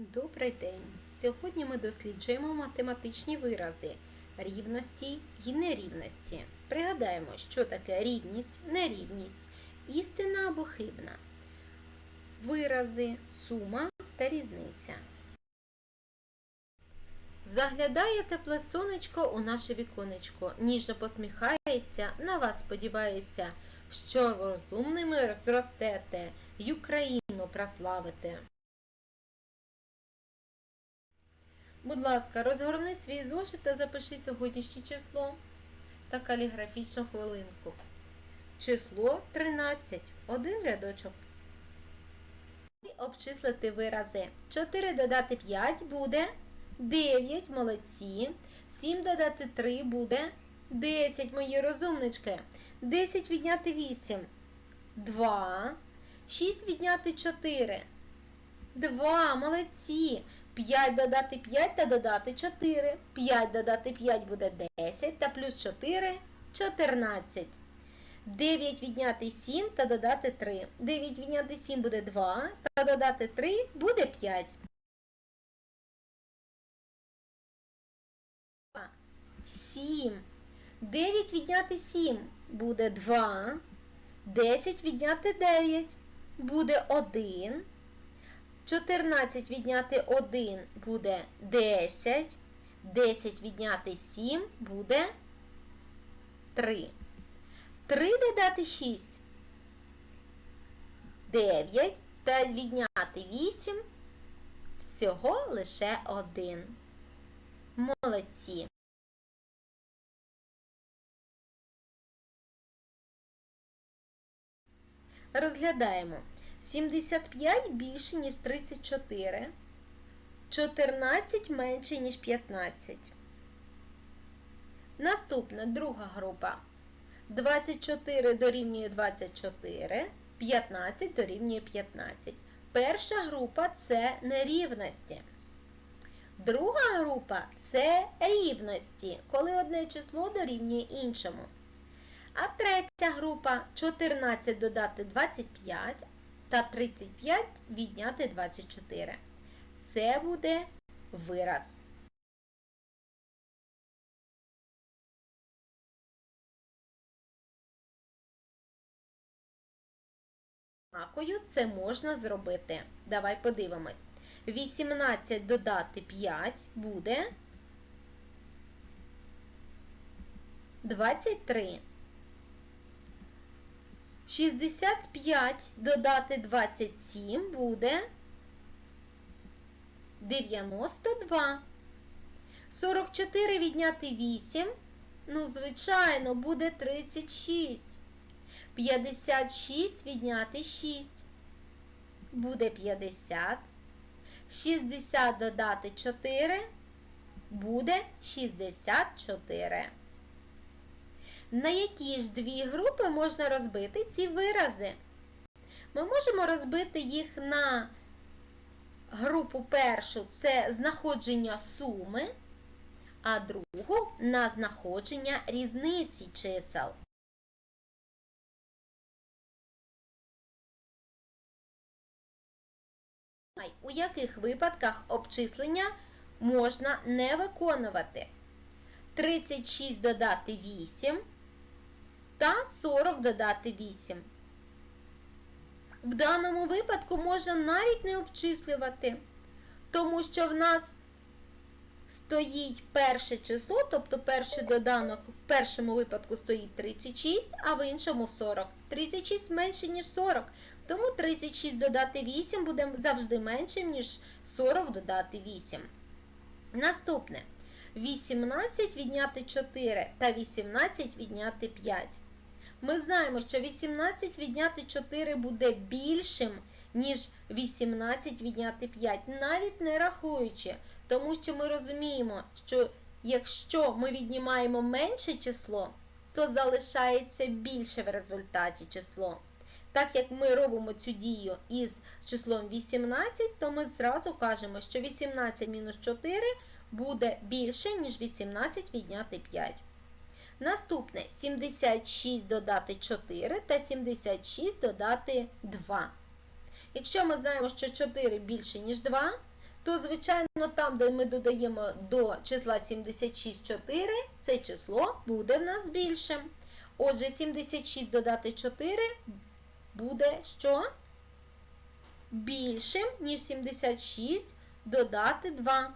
Добрий день! Сьогодні ми досліджуємо математичні вирази рівності і нерівності. Пригадаємо, що таке рівність, нерівність, істина або хибна, вирази, сума та різниця. Заглядає тепле сонечко у наше віконечко, ніжно посміхається, на вас сподівається, що розумними зростете й Україну прославите. Будь ласка, розгорни свій зошит та запиши сьогоднішнє число та каліграфічну хвилинку. Число 13. Один рядочок. І обчислити вирази. 4 додати 5 буде 9, молодці. 7 додати 3 буде 10, мої розумнички. 10 відняти 8. 2. 6 відняти 4. 2, молодці. 5 додати 5 та додати 4. 5 додати 5 буде 10 та плюс 4 14. 9 відняти 7 та додати 3. 9 відняти 7 буде 2 та додати 3 буде 5. 7. 9 відняти 7 буде 2. 10 відняти 9 буде 1. 14 відняти 1 буде 10. 10 відняти 7 буде 3. 3 додати 6. 9. Та відняти 8. Всього лише 1. Молодці. Розглядаємо. 75 більше, ніж 34. 14 менше, ніж 15. Наступна друга група. 24 дорівнює 24, 15 дорівнює 15. Перша група це нерівності. Друга група це рівності, коли одне число дорівнює іншому. А третя група 14 додати 25 та 35 відняти 24. Це буде вираз. Знакою це можна зробити. Давай подивимось. 18 додати 5 буде 23. 65 додати 27 буде 92. 44 відняти 8, ну, звичайно, буде 36. 56 відняти 6. Буде 50. 60 додати 4 буде 64. На які ж дві групи можна розбити ці вирази? Ми можемо розбити їх на групу першу це знаходження суми, а другу на знаходження різниці чисел. У яких випадках обчислення можна не виконувати? 36 додати 8 та 40 додати 8. В даному випадку можна навіть не обчислювати, тому що в нас стоїть перше число, тобто перший доданок в першому випадку стоїть 36, а в іншому 40. 36 менше, ніж 40. Тому 36 додати 8 буде завжди менше, ніж 40 додати 8. Наступне. 18 відняти 4 та 18 відняти 5. Ми знаємо, що 18 відняти 4 буде більшим, ніж 18 відняти 5, навіть не рахуючи. Тому що ми розуміємо, що якщо ми віднімаємо менше число, то залишається більше в результаті число. Так як ми робимо цю дію із числом 18, то ми зразу кажемо, що 18 мінус 4 буде більше, ніж 18 відняти 5. Наступне 76 додати 4 та 76 додати 2. Якщо ми знаємо, що 4 більше, ніж 2, то, звичайно, там, де ми додаємо до числа 76 4, це число буде в нас більшим. Отже, 76 додати 4 буде що? Більшим, ніж 76 додати 2.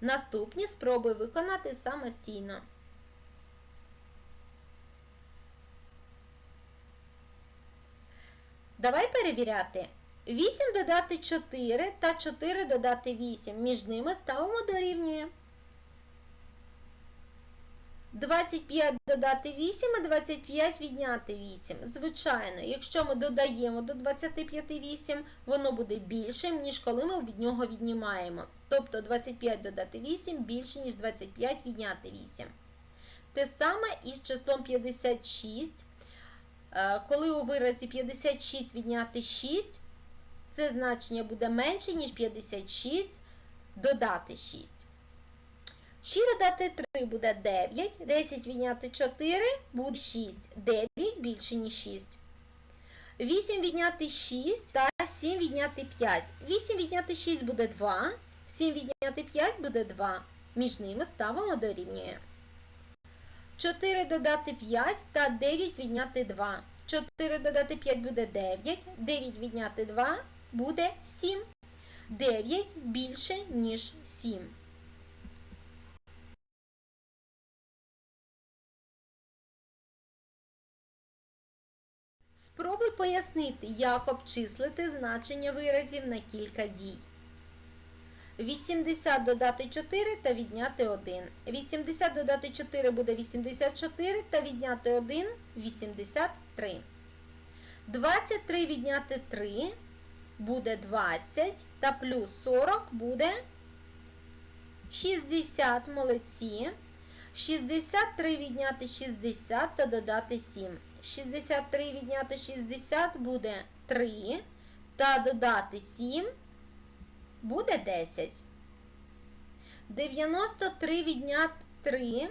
Наступні спробуй виконати самостійно. Давай перевіряти. 8 додати 4 та 4 додати 8. Між ними ставимо дорівнює. 25 додати 8 і 25 відняти 8. Звичайно, якщо ми додаємо до 25 8, воно буде більшим, ніж коли ми від нього віднімаємо. Тобто 25 додати 8 більше, ніж 25 відняти 8. Те саме і з числом 56. Е, Коли у виразі 56 відняти 6, це значення буде менше, ніж 56 додати 6. 6 додати 3 буде 9, 10 відняти 4 буде 6. 9 більше, ніж 6. 8 відняти 6 та 7 відняти 5. 8 відняти 6 буде 2, 7 відняти 5 буде 2. Між ними ставимо дорівнює. 4 додати 5 та 9 відняти 2. 4 додати 5 буде 9, 9 відняти 2 буде 7. 9 більше, ніж 7. Спробуй пояснити, як обчислити значення виразів на кілька дій. 80 додати 4 та відняти 1. 80 додати 4 буде 84 та відняти 1 83. 23 відняти 3 буде 20 та плюс 40 буде 60. Молодці. 63 відняти 60 та додати 7. 63 відняти 60 буде 3 та додати 7 буде 10. 93 відняти 3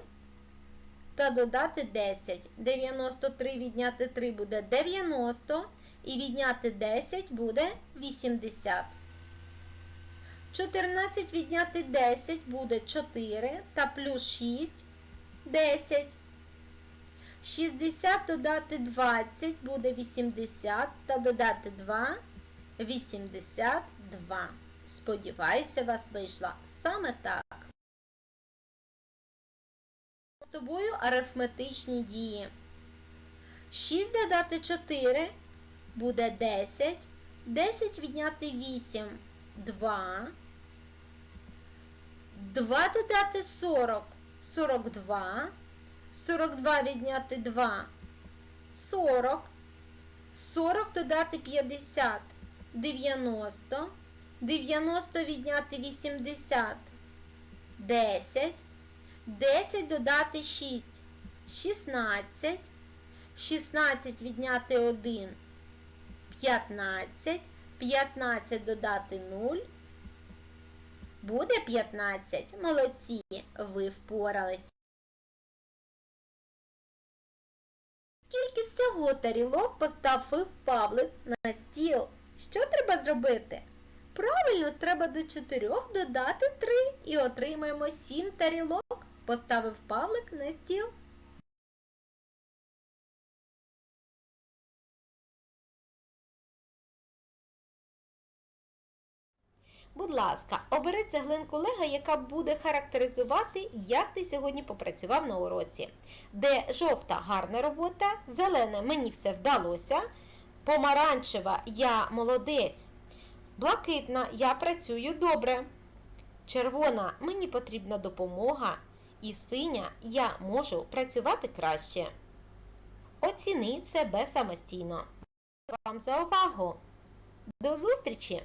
та додати 10. 93 відняти 3 буде 90 і відняти 10 буде 80. 14 відняти 10 буде 4 та плюс 6 10. 60 додати 20 буде 80 та додати 2 82. Сподіваюся, вас вийшло саме так. З тобою арифметичні дії. 6 додати 4 буде 10. 10 відняти 8 2. 2 додати 40 42. 42 відняти 2 40. 40 додати 50 90. 90 відняти 80 10. 10 додати 6 16. 16 відняти 1 15. 15 додати 0. Буде 15. Молодці. Ви впорались. Скільки всього тарілок поставив Павлик на стіл? Що треба зробити? Правильно, треба до 4 додати 3 і отримаємо 7 тарілок. Поставив Павлик на стіл. Будь ласка, обери цеглинку Лего, яка буде характеризувати, як ти сьогодні попрацював на уроці. Де жовта гарна робота, зелена мені все вдалося, помаранчева я молодець, блакитна я працюю добре. Червона мені потрібна допомога. І синя я можу працювати краще. Оціни себе самостійно. Вам за увагу! До зустрічі!